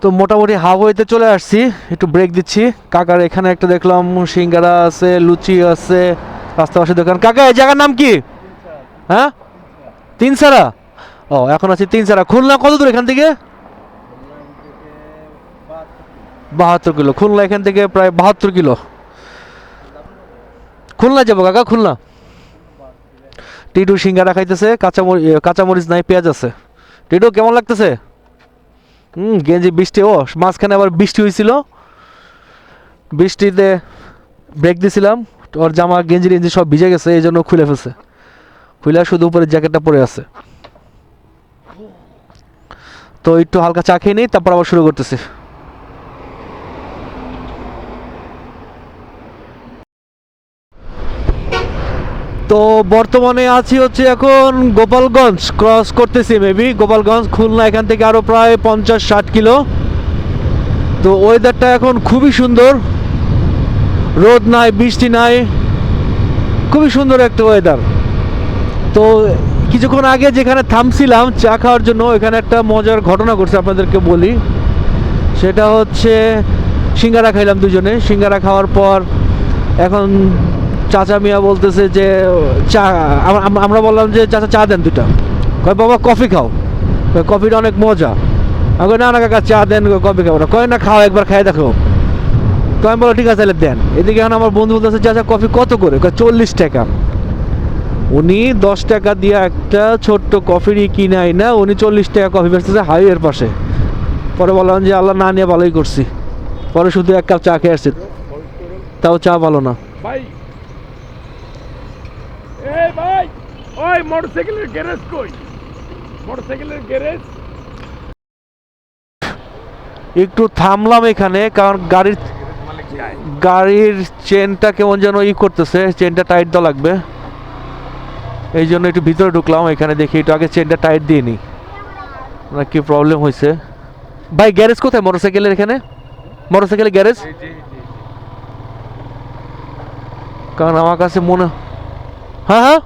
তো মোটামুটি হাফওয়েতে চলে আসছি, একটু ব্রেক দিচ্ছি। কাকার এখানে একটা দেখলাম, সিঙ্গারা আছে, লুচি আছে, রাস্তা পাশে দোকান। কাকা, এই জায়গার নাম কি? হ্যাঁ? তিন সারা ও, এখন আছি তিন সারা খুলনা কত দূর এখান থেকে? বাহাত্তর কিলো। খুলনা এখান থেকে প্রায় বাহাত্তর কিলো। খুলনা যাব কাকা, খুলনা। টিটু সিঙ্গারা খাইতেছে কাঁচামরিচ কাঁচামরিচ নাই, পেঁয়াজ আছে। টিটু, কেমন লাগতেছে? হুম, গেঞ্জি বৃষ্টি, ও, মাঝখানে আবার বৃষ্টি হয়েছিল বৃষ্টিতে ব্রেক দিছিলাম, ওর জামা, গেঞ্জি টেঞ্জি সব ভিজে গেছে, এই জন্য খুলে ফেলছে। খুলে শুধু উপরে জ্যাকেটটা পরে আছে। তো একটু হালকা চা খেয়ে নিই, তারপর আবার শুরু করতেছি। তো বর্তমানে আছি হচ্ছে এখন গোপালগঞ্জ ক্রস করতেছি মেবি গোপালগঞ্জ, খুলনা, এখান থেকে আরও প্রায় পঞ্চাশ, ষাট কিলো। তো ওয়েদারটা এখন খুবই সুন্দর। রোদ নাই, বৃষ্টি নাই। খুবই সুন্দর একটা ওয়েদার তো কিছুক্ষণ আগে যেখানে থামছিলাম চা খাওয়ার জন্য এখানে একটা মজার ঘটনা ঘটছে আপনাদেরকে বলি। সেটা হচ্ছে সিঙ্গারা খাইলাম দুজনে। সিঙ্গারা খাওয়ার পর এখন চাচা মিয়া বলতেছে যে, চা, আম- আম- আমরা বললাম যে, চাচা, চা দেন দুটা কয়, বাবা, কফি খাও। কফিটা অনেক মজা। আমি না না, কাকা, চা দেন কফি খাব না। কয়, না, খাও, একবার খাই দেখো। তো আমি বলো ঠিক আছে, তাহলে দেন। এদিকে এখন আমার বন্ধু বলতেছে, চাচা, কফি কত করে? চল্লিশ টাকা। উনি দশ টাকা দিয়ে একটা ছোট্ট কফির কিনে আই না, উনি চল্লিশ টাকা কফি বেচতেছে হাইওয়ের পাশে। পরে বললাম যে, আল্লাহ না নিয়ে ভালোই করছি। পরে শুধু এক কাপ চা খেয়ে আসছি। তাও চা ভালো না। ভাই, ওই মোটরসাইকেলের গ্যারেজ কই? মোটরসাইকেলের গ্যারেজ? একটু থামলাম এখানে, কারণ গাড়ির গাড়ির চেনটা কেমন যেন ই করতেছে, চেনটা টাইট দেওয়া লাগবে। এই জন্য একটু ভিতরে ঢুকলাম, এখানে দেখি একটু আগে চেনটা টাইট দিয়ে নিই না, কি প্রবলেম হয়েছে ভাই, গ্যারেজ কোথায় মোটরসাইকেলের এখানে? মোটরসাইকেলের গ্যারেজ? কারণ আমার কাছে মনে হ্যাঁ হ্যাঁ।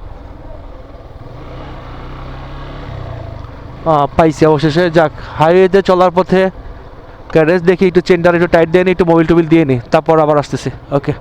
পাইছি অবশেষে। যাক হাইওয়েতে চলার পথে গ্যারেজ দেখি, একটু চেনটা একটু টাইট দিয়ে নি, একটু মোবিল টোবিল দিয়ে নি, তারপর আবার আসতেছি। ওকে